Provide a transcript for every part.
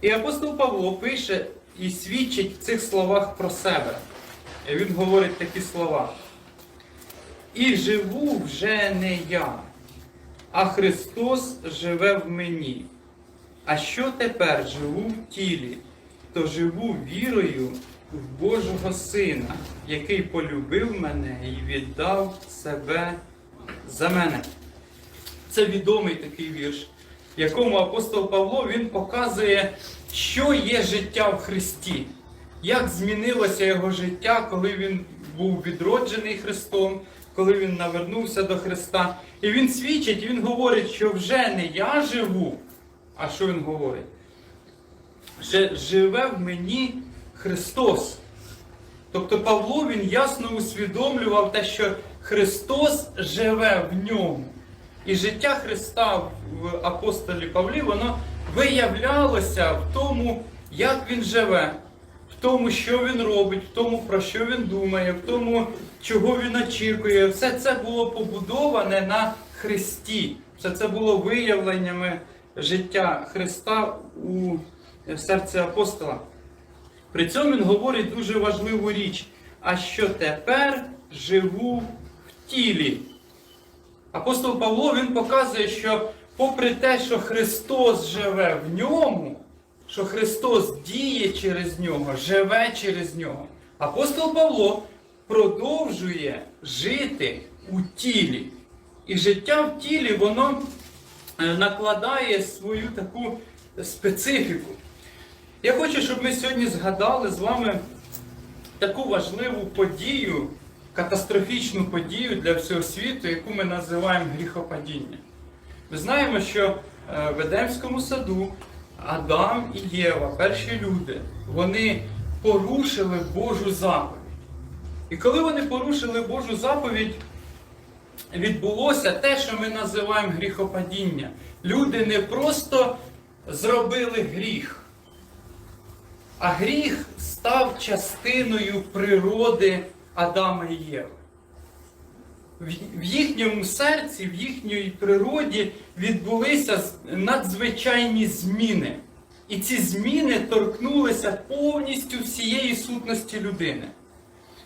І апостол Павло пише і свідчить в цих словах про себе. І Він говорить такі слова. І живу вже не я, а Христос живе в мені. А що тепер живу в тілі, то живу вірою в Божого Сина, який полюбив мене і віддав себе за мене. Це відомий такий вірш, якому апостол Павло він показує, що є життя в Христі, як змінилося його життя, коли він був відроджений Христом, коли він навернувся до Христа. І він свідчить, він говорить, що вже не я живу. А що він говорить? Що живе в мені Христос. Тобто Павло він ясно усвідомлював те, що Христос живе в ньому. І життя Христа в апостолі Павлі, воно виявлялося в тому, як він живе, в тому, що він робить, в тому, про що він думає, в тому, чого він очікує. Все це було побудоване на Христі. Все це було виявленнями життя Христа у серці апостола. При цьому він говорить дуже важливу річ. А що тепер живу в тілі? Апостол Павло він показує, що попри те, що Христос живе в ньому, що Христос діє через нього, живе через нього, апостол Павло продовжує жити у тілі. І життя в тілі, воно е, накладає свою таку специфіку. Я хочу, щоб ми сьогодні згадали з вами таку важливу подію, катастрофічну подію для всього світу, яку ми називаємо гріхопадіння. Ми знаємо, що е, в Едемському саду Адам і Єва, перші люди, вони порушили Божу заповідь. І коли вони порушили Божу заповідь, відбулося те, що ми називаємо гріхопадіння. Люди не просто зробили гріх, а гріх став частиною природи Адама і Єви. В- їхньому серці, в їхній природі відбулися надзвичайні зміни. І ці зміни торкнулися повністю всієї сутності людини.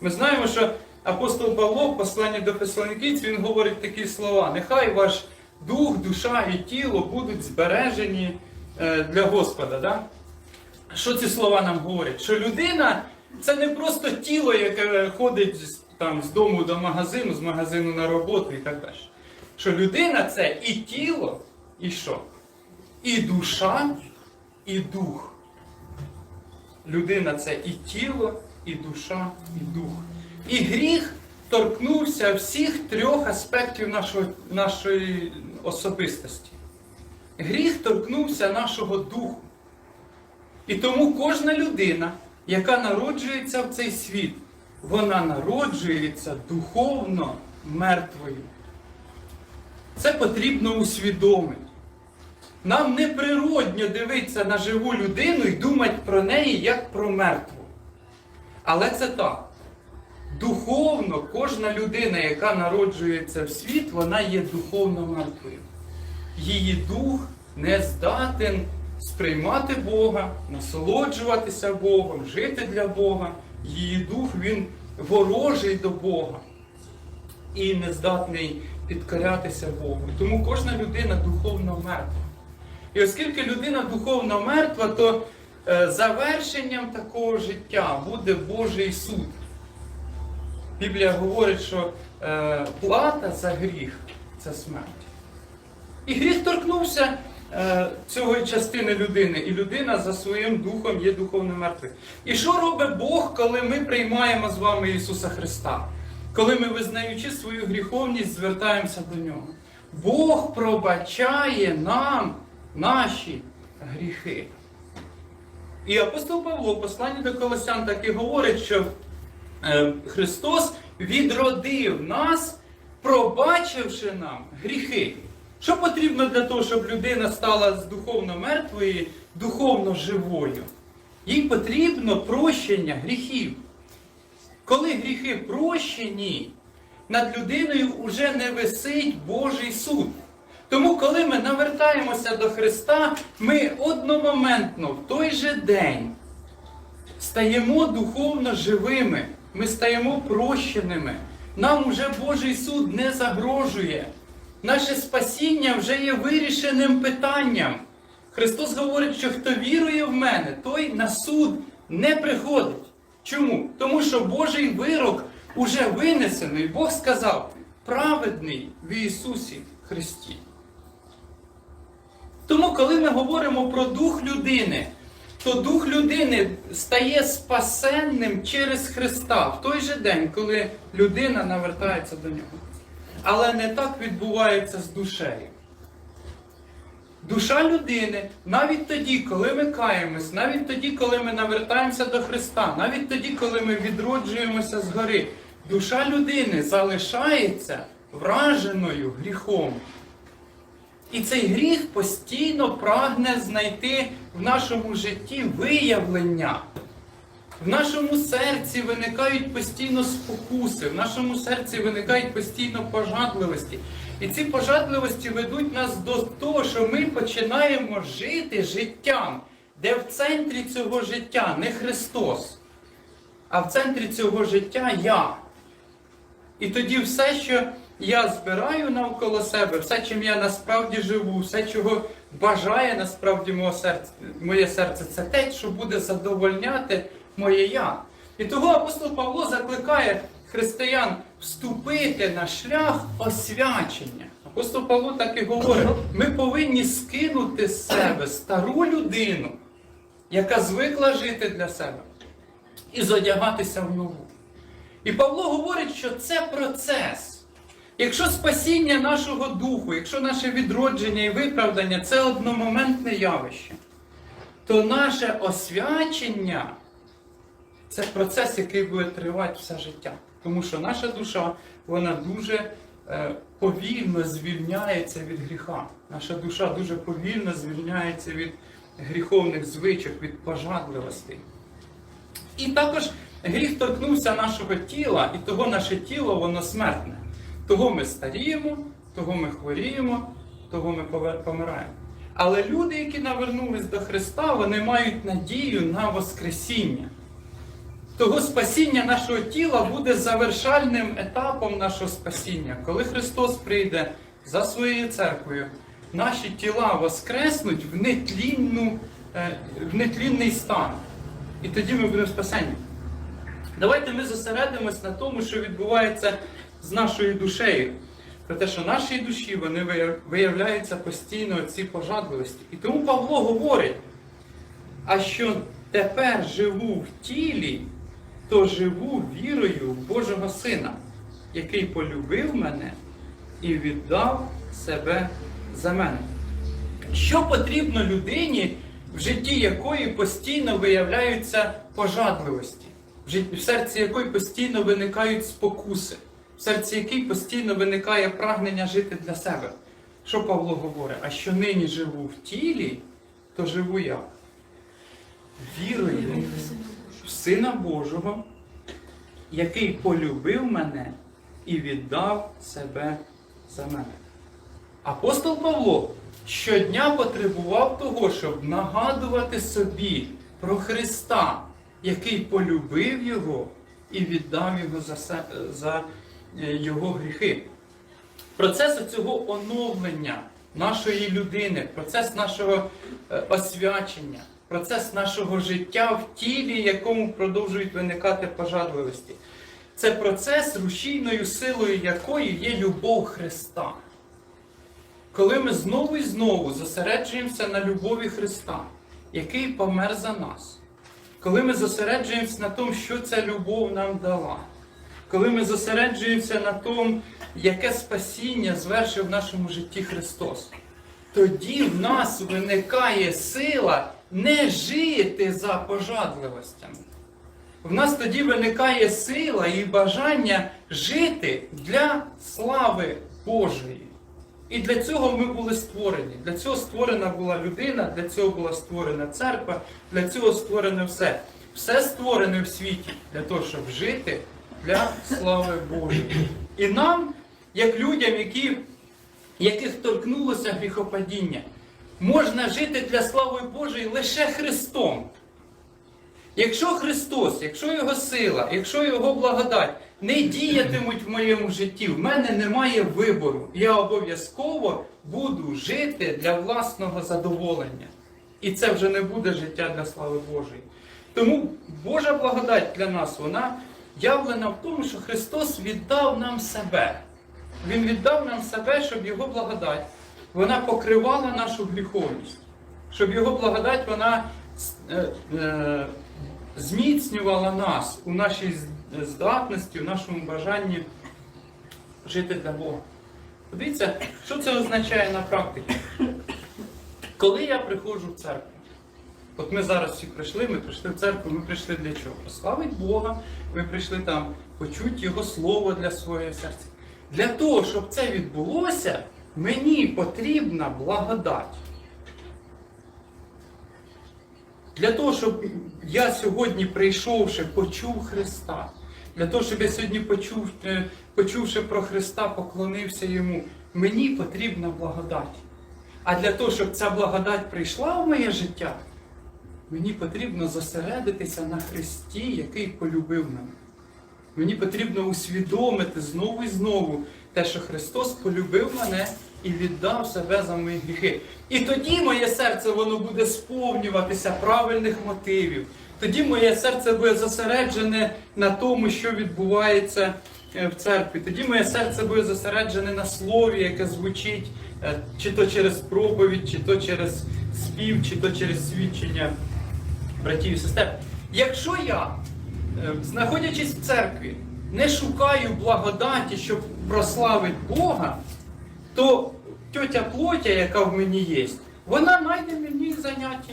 Ми знаємо, що апостол Павло в посланні до Фессалоникійців він говорить такі слова: нехай ваш дух, душа і тіло будуть збережені е, для Господа. Да? Що ці слова нам говорять? Що людина це не просто тіло, яке ходить там, з дому до магазину, з магазину на роботу і так далі. Що людина це і тіло, і що? І душа, і дух. Людина це і тіло, і душа, і дух. І гріх торкнувся всіх трьох аспектів нашого, нашої особистості. Гріх торкнувся нашого духу. І тому кожна людина, яка народжується в цей світ, вона народжується духовно мертвою. Це потрібно усвідомити. Нам неприродньо дивитися на живу людину і думати про неї як про мертву. Але це так. Духовно кожна людина, яка народжується в світ, вона є духовно мертвою. Її дух не здатен сприймати Бога, насолоджуватися Богом, жити для Бога. Її дух він ворожий до Бога і не здатний підкорятися Богу. Тому кожна людина духовно мертва. І оскільки людина духовно мертва, то е, завершенням такого життя буде Божий суд. Біблія говорить, що е, плата за гріх це смерть. І гріх торкнувся цієї частини людини, і людина за своїм духом є духовно мертвою. І що робить Бог, коли ми приймаємо з вами Ісуса Христа? Коли ми, визнаючи свою гріховність, звертаємося до Нього? Бог пробачає нам наші гріхи. І апостол Павло, в посланні до Колосян, так і говорить, що е, Христос відродив нас, пробачивши нам гріхи. Що потрібно для того, щоб людина стала з духовно мертвої, духовно живою? Їй потрібно прощення гріхів. Коли гріхи прощені, над людиною вже не висить Божий суд. Тому, коли ми навертаємося, до Христа, ми одномоментно в той же день стаємо духовно живими, ми стаємо прощеними. Нам уже Божий суд не загрожує. Наше спасіння вже є вирішеним питанням. Христос говорить, що хто вірує в мене, той на суд не приходить. Чому? Тому що Божий вирок уже винесений. Бог сказав, праведний в Ісусі Христі. Тому, коли ми говоримо про дух людини, то дух людини стає спасенним через Христа в той же день, коли людина навертається до нього. Але не так відбувається з душею. Душа людини навіть тоді, коли ми каємось, навіть тоді, коли ми навертаємося до Христа, навіть тоді, коли ми відроджуємося згори, душа людини залишається враженою гріхом. І цей гріх постійно прагне знайти в нашому житті виявлення. В нашому серці виникають постійно спокуси, в нашому серці виникають постійно пожадливості. І ці пожадливості ведуть нас до того, що ми починаємо жити життям, де в центрі цього життя не Христос, а в центрі цього життя я. І тоді все, що я збираю навколо себе, все, чим я насправді живу, все, чого бажає насправді моє серце, це те, що буде задовольняти моє я. І того апостол Павло закликає християн вступити на шлях освячення. Апостол Павло так і говорить: ми повинні скинути з себе стару людину, яка звикла жити для себе, і зодягатися в нову. І Павло говорить, що це процес. Якщо спасіння нашого духу, якщо наше відродження і виправдання це одномоментне явище, то наше освячення це процес, який буде тривати все життя. Тому що наша душа, вона дуже е, повільно звільняється від гріха. Наша душа дуже повільно звільняється від гріховних звичок, від пожадливостей. І також гріх торкнувся нашого тіла, і того наше тіло воно смертне. Того ми старіємо, того ми хворіємо, того ми помираємо. Але люди, які навернулись до Христа, вони мають надію на Воскресіння. Того спасіння нашого тіла буде завершальним етапом нашого спасіння. Коли Христос прийде за своєю церквою, наші тіла воскреснуть в, нетлінну, е, в нетлінний стан. І тоді ми будемо спасені. Давайте ми зосередимось на тому, що відбувається з нашою душею. Про те, що нашій душі вони виявляються постійно ці пожадливості. І тому Павло говорить, а що тепер живу в тілі, то живу вірою в Божого Сина, який полюбив мене і віддав себе за мене. Що потрібно людині, в житті якої постійно виявляються пожадливості, в серці якої постійно виникають спокуси, в серці якої постійно виникає прагнення жити для себе? Що Павло говорить? А що нині живу в тілі, то живу я. Вірою Сина Божого, який полюбив мене і віддав себе за мене. Апостол Павло щодня потребував того, щоб нагадувати собі про Христа, який полюбив Його і віддав Його за, се- за е, Його гріхи. Процес цього оновлення нашої людини, процес нашого е, освячення, процес нашого життя в тілі, якому продовжують виникати пожадливості. Це процес, рушійною силою якої є любов Христа. Коли ми знову і знову зосереджуємося на любові Христа, який помер за нас, коли ми зосереджуємося на тому, що ця любов нам дала, коли ми зосереджуємося на тому, яке спасіння звершив в нашому житті Христос, тоді в нас виникає сила не жити за пожадливостями. В нас тоді виникає сила і бажання жити для слави Божої. І для цього ми були створені. Для цього створена була людина, для цього була створена церква, для цього створене все. Все створене в світі для того, щоб жити для слави Божої. І нам, як людям, які яких торкнулося гріхопадіння, можна жити для слави Божої лише Христом. Якщо Христос, якщо Його сила, якщо Його благодать не діятимуть в моєму житті, в мене немає вибору. Я обов'язково буду жити для власного задоволення. І це вже не буде життя для слави Божої. Тому Божа благодать для нас, вона явлена в тому, що Христос віддав нам себе. Він віддав нам себе, щоб Його благодать вона покривала нашу гріховність, щоб Його благодать вона е, е, зміцнювала нас у нашій здатності, у нашому бажанні жити для Бога. Подивіться, що це означає на практиці. Коли я приходжу в церкву, от ми зараз всі прийшли, ми прийшли в церкву, ми прийшли для чого? Прославить Бога, ми прийшли там почути Його Слово для свого серця. Для того, щоб це відбулося, мені потрібна благодать. Для того, щоб я сьогодні, прийшовши, почув Христа. Для того, щоб я сьогодні почув, е, почувши про Христа, поклонився Йому, мені потрібна благодать. А для того, щоб ця благодать прийшла в моє життя, мені потрібно зосередитися на Христі, який полюбив мене. Мені потрібно усвідомити знову і знову те, що Христос полюбив мене і віддав себе за мої гріхи. І тоді моє серце воно буде сповнюватися правильних мотивів. Тоді моє серце буде зосереджене на тому, що відбувається е, в церкві. Тоді моє серце буде зосереджене на слові, яке звучить е, чи то через проповідь, чи то через спів, чи то через свідчення братів і сестер. Якщо я, е, знаходячись в церкві, не шукаю благодаті, щоб прославити Бога, то тьотя плотя, яка в мені є, вона знайде мені заняття.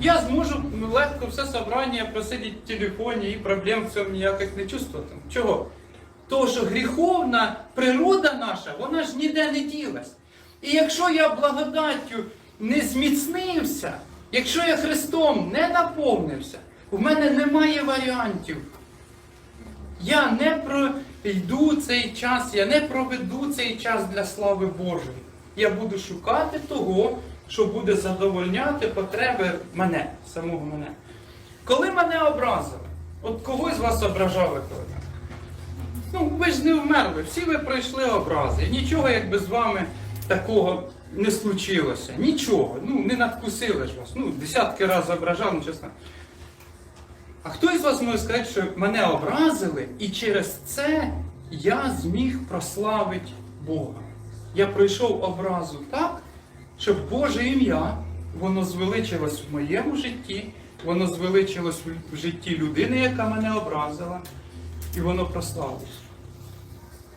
Я зможу легко все собрання просидіти в телефоні і проблем в цьому ніяких не чувствувати. Чого? Тому що гріховна природа наша, вона ж ніде не ділась. І якщо я благодаттю не зміцнився, якщо я Христом не наповнився, у мене немає варіантів. Я не пройду цей час, я не проведу цей час для слави Божої. Я буду шукати того, що буде задовольняти потреби мене, самого мене. Коли мене образили, от когось вас ображали коли? Ну, ви ж не вмерли, всі ви пройшли образи. Нічого якби з вами такого не случилося. Нічого. Ну, не надкусили ж вас. Ну, десятки разів ображав, ну чесно. А хто із вас може сказати, що мене образили, і через це я зміг прославити Бога? Я пройшов образу так, щоб Боже ім'я, воно звеличилось в моєму житті, воно звеличилось в житті людини, яка мене образила, і воно прославилось.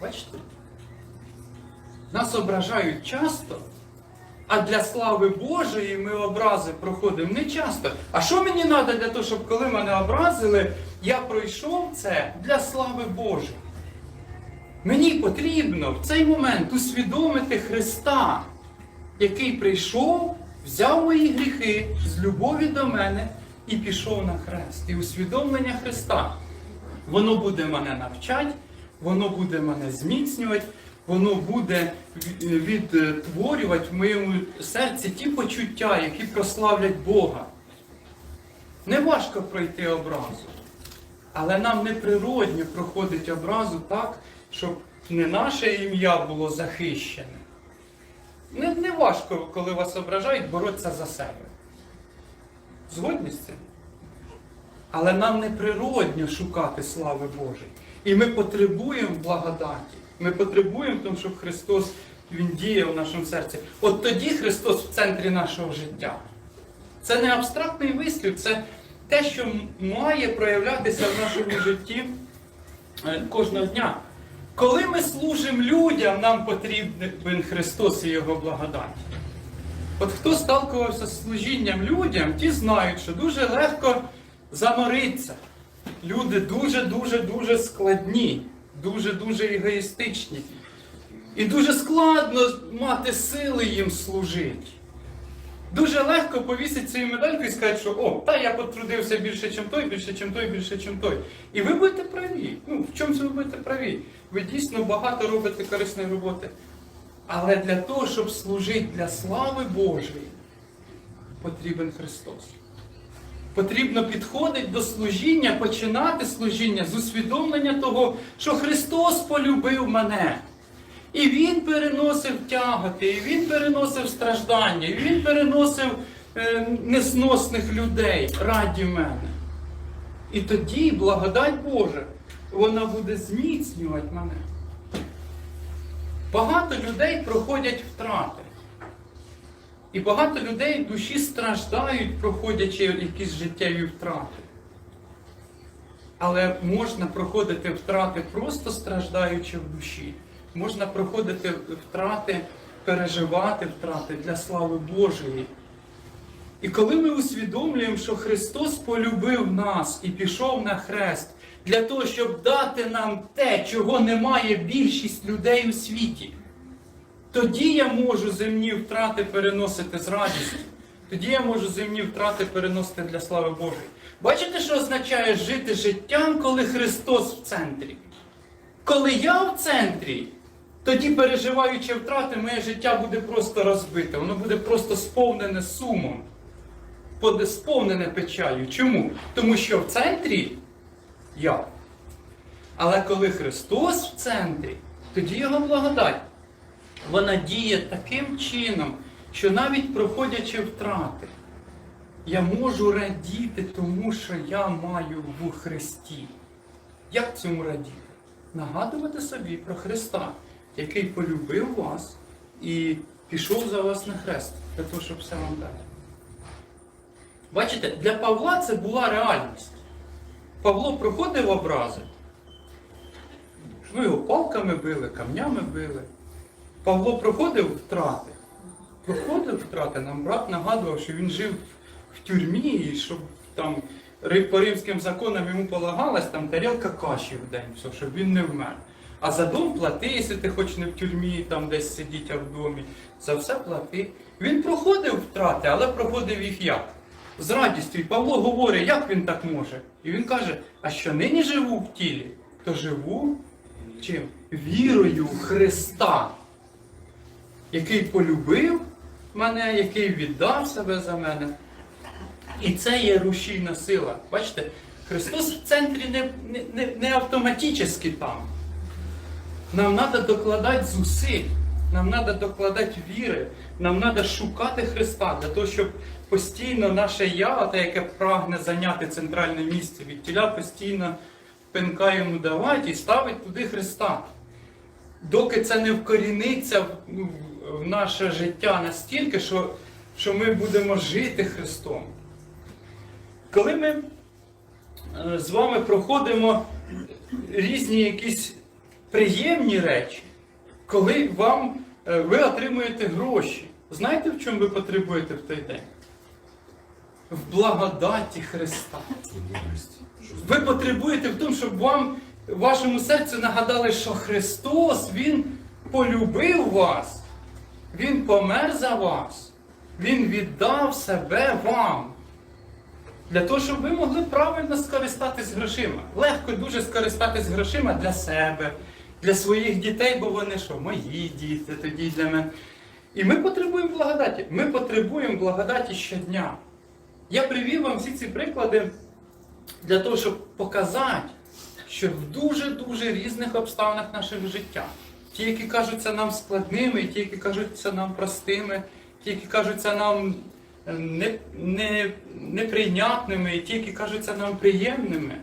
Бачите? Нас ображають часто, а для слави Божої ми образи проходимо не часто. А що мені треба для того, щоб коли мене образили, я пройшов це для слави Божої? Мені потрібно в цей момент усвідомити Христа, який прийшов, взяв мої гріхи з любові до мене і пішов на хрест. І усвідомлення Христа. Воно буде мене навчати, воно буде мене зміцнювати, воно буде відтворювати в моєму серці ті почуття, які прославлять Бога. Не важко пройти образу, але нам неприродньо проходить образу так, щоб не наше ім'я було захищене. Не, не важко, коли вас ображають, боротися за себе. Згодні з цим? Але нам неприродньо шукати слави Божої. І ми потребуємо благодаті. Ми потребуємо тому, щоб Христос Він діє в нашому серці. От тоді Христос в центрі нашого життя. Це не абстрактний вислів, це те, що має проявлятися в нашому житті е, кожного дня. Коли ми служимо людям, нам потрібен Христос і Його благодать. От хто сталкувався з служінням людям, ті знають, що дуже легко заморитися. Люди дуже-дуже дуже складні, дуже-дуже егоїстичні. І дуже складно мати сили їм служити. Дуже легко повісити свою медальку і сказати, що о, та я потрудився більше, ніж той, більше, ніж той, більше, ніж той. І ви будете праві. Ну, в чомусь ви будете праві. Ви дійсно багато робите корисної роботи. Але для того, щоб служити для слави Божої, потрібен Христос. Потрібно підходити до служіння, починати служіння з усвідомлення того, що Христос полюбив мене. І Він переносив тяготи, і Він переносив страждання, і Він переносив е, несносних людей раді мене. І тоді благодать Божа, вона буде зміцнювати мене. Багато людей проходять втрати. І багато людей душі страждають, проходячи якісь життєві втрати. Але можна проходити втрати просто страждаючи в душі. Можна проходити втрати, переживати втрати для слави Божої. І коли ми усвідомлюємо, що Христос полюбив нас і пішов на хрест для того, щоб дати нам те, чого немає більшість людей у світі, тоді я можу земні втрати переносити з радістю. Тоді я можу земні втрати переносити для слави Божої. Бачите, що означає жити життям, коли Христос в центрі? Коли я в центрі, тоді, переживаючи втрати, моє життя буде просто розбите, воно буде просто сповнене сумом, сповнене печалью. Чому? Тому що в центрі я. Але коли Христос в центрі, тоді його благодать. Вона діє таким чином, що навіть проходячи втрати, я можу радіти тому, що я маю в Христі. Як цьому радіти? Нагадувати собі про Христа, який полюбив вас і пішов за вас на хрест, для того, щоб все вам дати. Бачите, для Павла це була реальність. Павло проходив образи. Ну, його палками били, камнями били. Павло проходив втрати. Проходив втрати. Нам брат нагадував, що він жив в тюрмі, і щоб там по римським законам йому полагалась там тарілка каші в день, все, щоб він не вмер. А за дом плати, якщо ти хоч не в тюрмі, там десь сидіть, а в домі. За все плати. Він проходив втрати, але проходив їх як? З радістю. І Павло говорить, як він так може? І він каже: а що нині живу в тілі, то живу чим? Вірою в Христа який полюбив мене, який віддав себе за мене. І це є рушійна сила. Бачите, Христос в центрі не, не, не, автоматично там. Нам треба докладати зусиль, нам треба докладати віри, нам треба шукати Христа для того, щоб постійно наше я, те, яке прагне зайняти центральне місце, від тіля постійно пинка йому давати і ставить туди Христа доки це не вкоріниться в, в наше життя настільки, що, що ми будемо жити Христом. Коли ми е, з вами проходимо різні якісь приємні речі, коли вам, е, ви отримуєте гроші, знаєте, в чому ви потребуєте в той день? В благодаті Христа. Ви потребуєте в тому, щоб вам вашому серцю нагадали, що Христос Він полюбив вас, Він помер за вас, Він віддав себе вам. Для того, щоб ви могли правильно скористатись грошима. Легко дуже скористатись грошима для себе, для своїх дітей, бо вони що, мої діти, тоді для мене. І ми потребуємо благодаті. Ми потребуємо благодаті щодня. Я привів вам всі ці приклади для того, щоб показати, що в дуже-дуже різних обставинах нашого життя. Ті, які кажуться нам складними, ті, які кажуться нам простими, ті, які кажуться нам е, не, не, неприйнятними, ті, які кажуться нам приємними,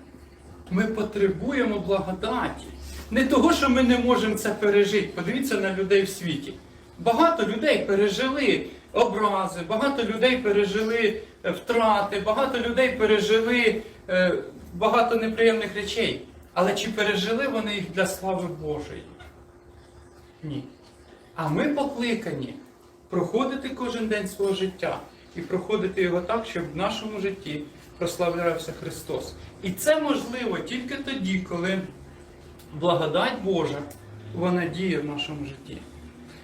ми потребуємо благодаті. Не того, що ми не можемо це пережити. Подивіться на людей в світі. Багато людей пережили образи, багато людей пережили е, втрати, багато людей пережили е, багато неприємних речей. Але чи пережили вони їх для слави Божої? Ні. А ми покликані проходити кожен день свого життя і проходити його так, щоб в нашому житті прославлявся Христос. І це можливо тільки тоді, коли благодать Божа вона діє в нашому житті.